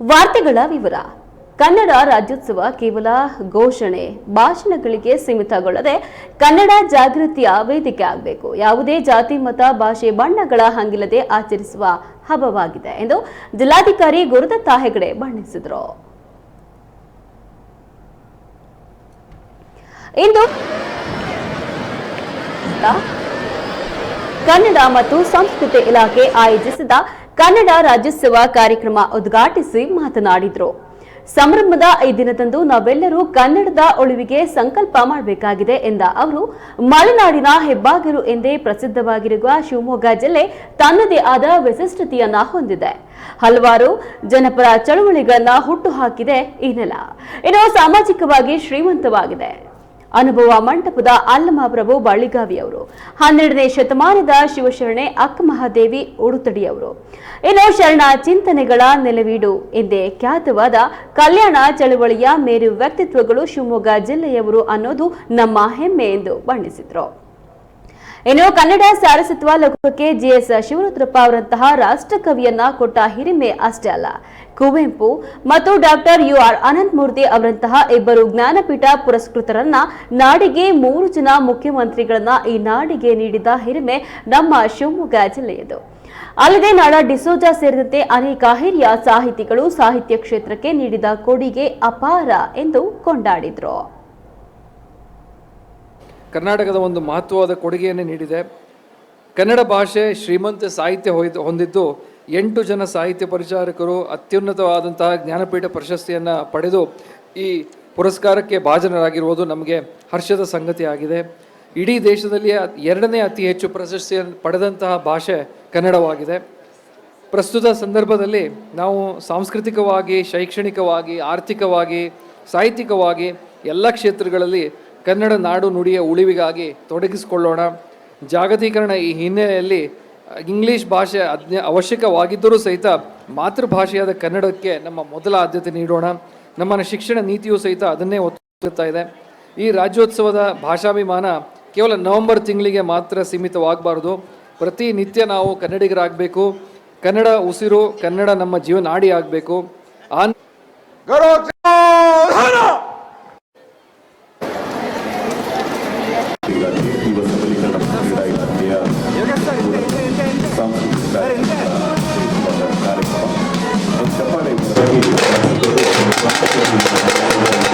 ವಾರ್ತೆಗಳ ವಿವರ. ಕನ್ನಡ ರಾಜ್ಯೋತ್ಸವ ಕೇವಲ ಘೋಷಣೆ, ಭಾಷಣಗಳಿಗೆ ಸೀಮಿತಗೊಳ್ಳದೆ ಕನ್ನಡ ಜಾಗೃತಿಯ ವೇದಿಕೆ ಆಗಬೇಕು. ಯಾವುದೇ ಜಾತಿ, ಮತ, ಭಾಷೆ, ಬಣ್ಣಗಳ ಹಂಗಿಲ್ಲದೆ ಆಚರಿಸುವ ಹಬ್ಬವಾಗಿದೆ ಎಂದು ಜಿಲ್ಲಾಧಿಕಾರಿ ಗುರುದತ್ತ ಹೆಗಡೆ ಬಣ್ಣಿಸಿದರು. ಇಂದು ಕನ್ನಡ ಮತ್ತು ಸಂಸ್ಕೃತಿ ಇಲಾಖೆ ಆಯೋಜಿಸಿದ ಕನ್ನಡ ರಾಜ್ಯೋತ್ಸವ ಕಾರ್ಯಕ್ರಮ ಉದ್ಘಾಟಿಸಿ ಮಾತನಾಡಿದರು. ಸಂಭ್ರಮದ ಈ ದಿನದಂದು ನಾವೆಲ್ಲರೂ ಕನ್ನಡದ ಉಳಿವಿಗೆ ಸಂಕಲ್ಪ ಮಾಡಬೇಕಾಗಿದೆ ಎಂದ ಅವರು, ಮಲೆನಾಡಿನ ಹೆಬ್ಬಾಗಿರು ಎಂದೇ ಪ್ರಸಿದ್ಧವಾಗಿರುವ ಶಿವಮೊಗ್ಗ ಜಿಲ್ಲೆ ತನ್ನದೇ ಆದ ವಿಶಿಷ್ಟತೆಯನ್ನ ಹೊಂದಿದೆ. ಹಲವಾರು ಜನಪರ ಚಳುವಳಿಗಳನ್ನ ಹುಟ್ಟುಹಾಕಿದೆ ಈ ನೆಲ. ಇನ್ನು ಸಾಮಾಜಿಕವಾಗಿ ಶ್ರೀಮಂತವಾಗಿದೆ. ಅನುಭವ ಮಂಟಪದ ಅಲ್ಲಮಪ್ರಭು ಬಳ್ಳಿಗಾವಿಯವರು. ಹನ್ನೆರಡನೇ ಶತಮಾನದ ಶಿವಶರಣೆ ಅಕ್ಕಮಹಾದೇವಿ ಉಡುತಡಿಯವರು. ಇನ್ನು ಶರಣ ಚಿಂತನೆಗಳ ನೆಲವೀಡು. ಎಂದೇ ಖ್ಯಾತವಾದ ಕಲ್ಯಾಣ ಚಳವಳಿಯ ಮೇರು ವ್ಯಕ್ತಿತ್ವಗಳು ಶಿವಮೊಗ್ಗ ಜಿಲ್ಲೆಯವರು ಅನ್ನೋದು ನಮ್ಮ ಹೆಮ್ಮೆ ಎಂದು ಬಣ್ಣಿಸಿದ್ರು. ಇನ್ನು ಕನ್ನಡ ಸಾರಸತ್ವ ಲೋಕಕ್ಕೆ ಜಿಎಸ್ ಶಿವರುದ್ರಪ್ಪ ಅವರಂತಹ ರಾಷ್ಟ್ರಕವಿಯನ್ನ ಕೊಟ್ಟ ಹಿರಿಮೆ ಅಷ್ಟೇ ಅಲ್ಲ. ಕುವೆಂಪು ಮತ್ತು ಡಾಕ್ಟರ್ ಯು ಆರ್ ಅನಂತಮೂರ್ತಿ ಅವರಂತಹ ಇಬ್ಬರು ಜ್ಞಾನಪೀಠ ಪುರಸ್ಕೃತರನ್ನ ನಾಡಿಗೆ ಮೂರು ಜನ ಮುಖ್ಯಮಂತ್ರಿಗಳನ್ನ ಈ ನಾಡಿಗೆ ನೀಡಿದ ಹಿರಿಮೆ ನಮ್ಮ ಶಿವಮೊಗ್ಗ ಜಿಲ್ಲೆಯದು. ಅಲ್ಲದೆ ನಾಡ ಡಿಸೋಜಾ ಸೇರಿದಂತೆ ಅನೇಕ ಹಿರಿಯ ಸಾಹಿತಿಗಳು ಸಾಹಿತ್ಯ ಕ್ಷೇತ್ರಕ್ಕೆ ನೀಡಿದ ಕೊಡುಗೆ ಅಪಾರ ಎಂದು ಕೊಂಡಾಡಿದ್ರು. ಕರ್ನಾಟಕದ ಒಂದು ಮಹತ್ವವಾದ ಕೊಡುಗೆಯನ್ನು ನೀಡಿದೆ. ಕನ್ನಡ ಭಾಷೆ ಶ್ರೀಮಂತ ಸಾಹಿತ್ಯ ಹೊಂದಿದ್ದು ಎಂಟು ಜನ ಸಾಹಿತ್ಯ ಪರಿಚಾರಕರು ಅತ್ಯುನ್ನತವಾದಂತಹ ಜ್ಞಾನಪೀಠ ಪ್ರಶಸ್ತಿಯನ್ನು ಪಡೆದು ಈ ಪುರಸ್ಕಾರಕ್ಕೆ ಭಾಜನರಾಗಿರುವುದು ನಮಗೆ ಹರ್ಷದ ಸಂಗತಿಯಾಗಿದೆ. ಇಡೀ ದೇಶದಲ್ಲಿ ಎರಡನೇ ಅತಿ ಹೆಚ್ಚು ಪ್ರಶಸ್ತಿಯನ್ನು ಪಡೆದಂತಹ ಭಾಷೆ ಕನ್ನಡವಾಗಿದೆ. ಪ್ರಸ್ತುತ ಸಂದರ್ಭದಲ್ಲಿ ನಾವು ಸಾಂಸ್ಕೃತಿಕವಾಗಿ, ಶೈಕ್ಷಣಿಕವಾಗಿ, ಆರ್ಥಿಕವಾಗಿ, ಸಾಹಿತ್ಯಿಕವಾಗಿ ಎಲ್ಲ ಕ್ಷೇತ್ರಗಳಲ್ಲಿ ಕನ್ನಡ ನಾಡು ನುಡಿಯ ಉಳಿವಿಗಾಗಿ ತೊಡಗಿಸಿಕೊಳ್ಳೋಣ. ಜಾಗತೀಕರಣ ಈ ಹಿನ್ನೆಲೆಯಲ್ಲಿ ಇಂಗ್ಲಿಷ್ ಭಾಷೆ ಅಜ್ಞ ಅವಶ್ಯಕವಾಗಿದ್ದರೂ ಸಹಿತ ಮಾತೃಭಾಷೆಯಾದ ಕನ್ನಡಕ್ಕೆ ನಮ್ಮ ಮೊದಲ ಆದ್ಯತೆ ನೀಡೋಣ. ನಮ್ಮ ಶಿಕ್ಷಣ ನೀತಿಯೂ ಸಹಿತ ಅದನ್ನೇ ಒತ್ತಾ ಇದೆ. ಈ ರಾಜ್ಯೋತ್ಸವದ ಭಾಷಾಭಿಮಾನ ಕೇವಲ ನವೆಂಬರ್ ತಿಂಗಳಿಗೆ ಮಾತ್ರ ಸೀಮಿತವಾಗಬಾರ್ದು. ಪ್ರತಿನಿತ್ಯ ನಾವು ಕನ್ನಡಿಗರಾಗಬೇಕು. ಕನ್ನಡ ಉಸಿರು, ಕನ್ನಡ ನಮ್ಮ ಜೀವನಾಡಿ ಆಗಬೇಕು ಆ الله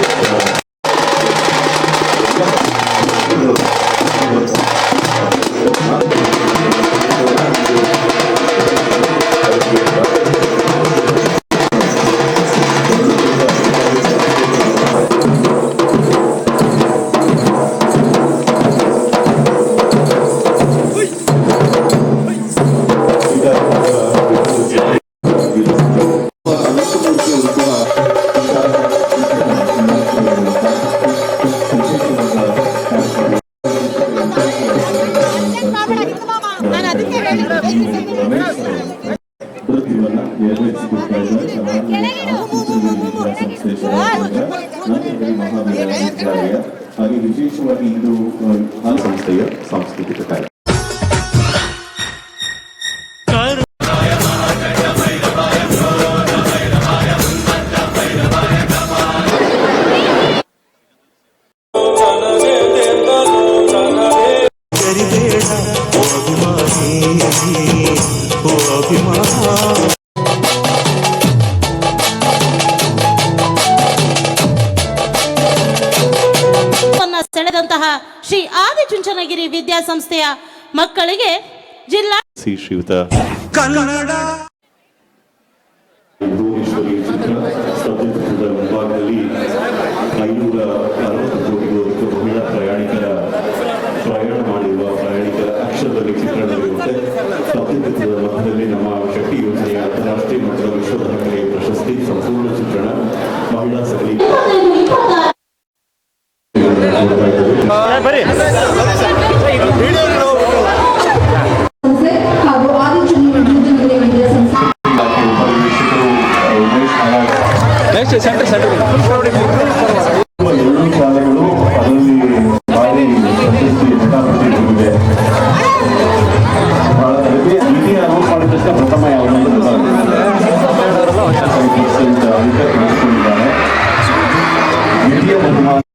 ನಾನು ಅದಕ್ಕೆ ಹೇಳಿದ್ದು ನೃತ್ಯವನ್ನ ನೆರವೇರಿಸಿಕೊಡ್ತಾ ಹಾಗೆ ವಿಶೇಷವಾಗಿ ಇದು ಹಾಲು ಸಂಸ್ಥೆಯ ಸಾಂಸ್ಕೃತಿಕ ಕಾರ್ಯ ಅಭಿಮಾನಿ ಓ ಅಭಿಮಾನ ಸೆಳೆದಂತಹ ಶ್ರೀ ಆದಿಚುಂಚನಗಿರಿ ವಿದ್ಯಾಸಂಸ್ಥೆಯ ಮಕ್ಕಳಿಗೆ ಜಿಲ್ಲಾ ಸಿ ಶ್ರೀಯುತ ಕನ್ನಡ. ಭುವನೇಶ್ವರಿ ಚಿತ್ರ ಸ್ತಬ್ಧಚಿತ್ರದ ಮುಂಭಾಗದಲ್ಲಿ ಐನೂರ ಅರವತ್ತು ಕೋಟಿಗೂ ಹೆಚ್ಚು ಮಹಿಳಾ ಪ್ರಯಾಣಿಕರ ಪ್ರಯಾಣ ಮಾಡಿರುವ ಪ್ರಯಾಣಿಕರ ಅಕ್ಷರದಲ್ಲಿ ಚಿತ್ರಣವಿರುತ್ತೆ ಬರೀ ನೆಕ್ಸ್ಟ್ ಸೆಂಟರ್ ಸೆಂಟರ್ ಎಲ್ಲರೂ ಶಾಲೆಗಳು ಅದರಲ್ಲಿ ಭಾರಿ ಪ್ರಶಸ್ತಿ ಪ್ರತಿನಿಧಿಸಿದೆ ಬಹಳ ಕಡಿಮೆ ದ್ವಿತೀಯ ಅನುಭವ ಮಾಡಿದ ತಕ್ಷಣ ಪ್ರಥಮ ಯಾವುದು ಅಂತ ತಿಳಿಸಿಕೊಂಡಿದ್ದಾರೆ ದ್ವಿತೀಯ ಬಹುಮಾನ